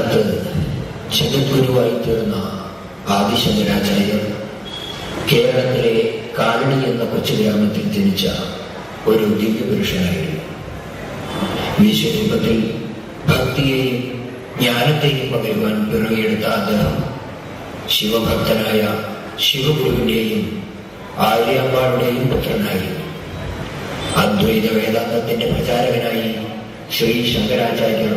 പിൽക്കാലത്ത് ജഗദ്ഗുരുവായി തീർന്ന ആദിശങ്കരാചാര്യർ കേരളത്തിലെ കാലടി എന്ന കൊച്ചു ഗ്രാമത്തിൽ ജനിച്ച ഒരു ദിവ്യപുരുഷനായിരുന്നു. വിശ്വരൂപത്തിൽ ഭക്തിയെയും ജ്ഞാനത്തെയും പകരുവാൻ പിറവിയെടുത്ത അദ്ദേഹം ശിവഭക്തനായ ശിവഗുരുവിന്റെയും ആര്യാമ്പാളുടെയും പുത്രനായിരുന്നു. അദ്വൈത വേദാന്തത്തിന്റെ പ്രചാരകനായി ശ്രീ ശങ്കരാചാര്യർ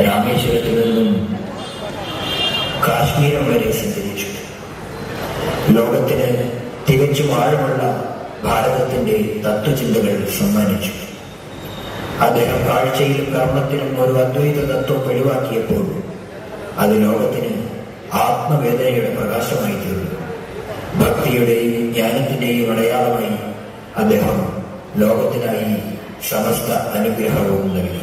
രാമേശ്വരത്തിൽ നിന്നും കാശ്മീരം വരെ സഞ്ചരിച്ചു. ലോകത്തിന് തികച്ചും ആഴമുള്ള ഭാരതത്തിന്റെ തത്വചിന്തകൾ സമ്മാനിച്ചു. അദ്ദേഹം കാഴ്ചയിലും കർമ്മത്തിലും ഒരു അദ്വൈത തത്വം വെളിവാക്കിയപ്പോൾ അത് ലോകത്തിന് ആത്മവേദനയുടെ പ്രകാശമായി തീർന്നു. ഭക്തിയുടെയും ജ്ഞാനത്തിന്റെയും അടയാളമായി അദ്ദേഹം ലോകത്തിനായി സമസ്ത അനുഗ്രഹവും നൽകി.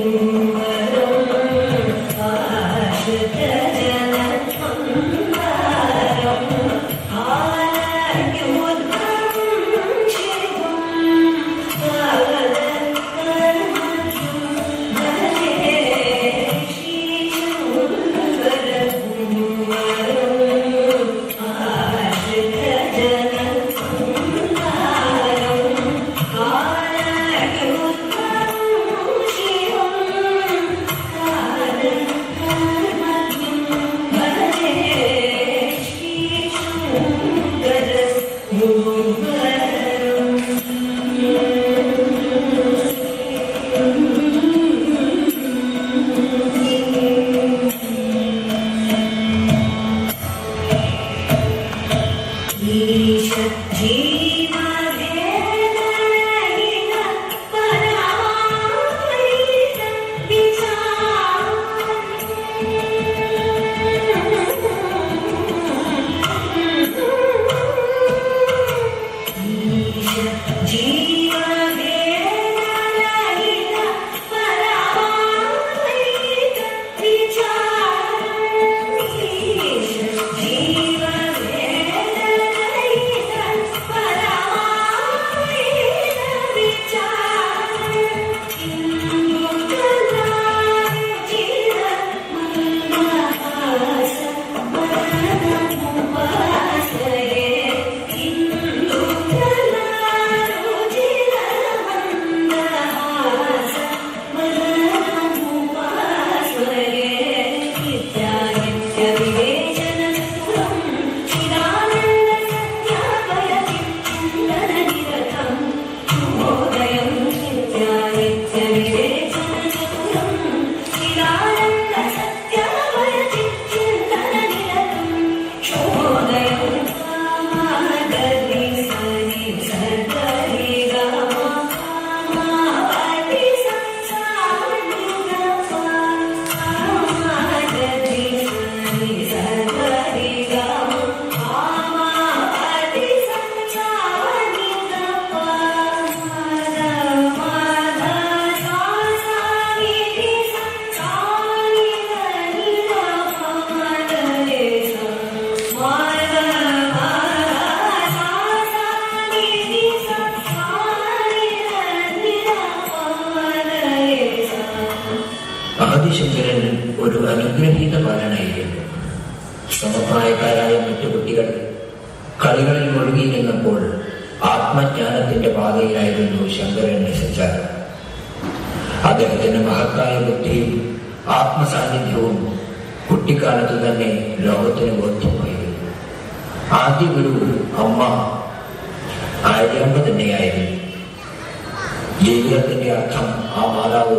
Música Amen. ഒരു അനുഗ്രഹീത ബാലനായിരുന്നു സമപ്രായക്കാരായ മറ്റു കുട്ടികൾ കളികളിൽ മുഴുകിയിരുന്നപ്പോൾ ആത്മജ്ഞാനത്തിന്റെ പാതയിലായിരുന്നു ശങ്കരൻ സഞ്ചാരം. അദ്ദേഹത്തിന്റെ മഹത്തായ ബുദ്ധിയും ആത്മസാന്നിധ്യവും കുട്ടിക്കാലത്ത് തന്നെ ലോകത്തിന് ബോധ്യമായിരുന്നു. ആദ്യ ഗുരു അമ്മ ആര്യാമ്പ തന്നെയായിരുന്നു. ജീവിതത്തിന്റെ അർത്ഥം ആ മാതാവ്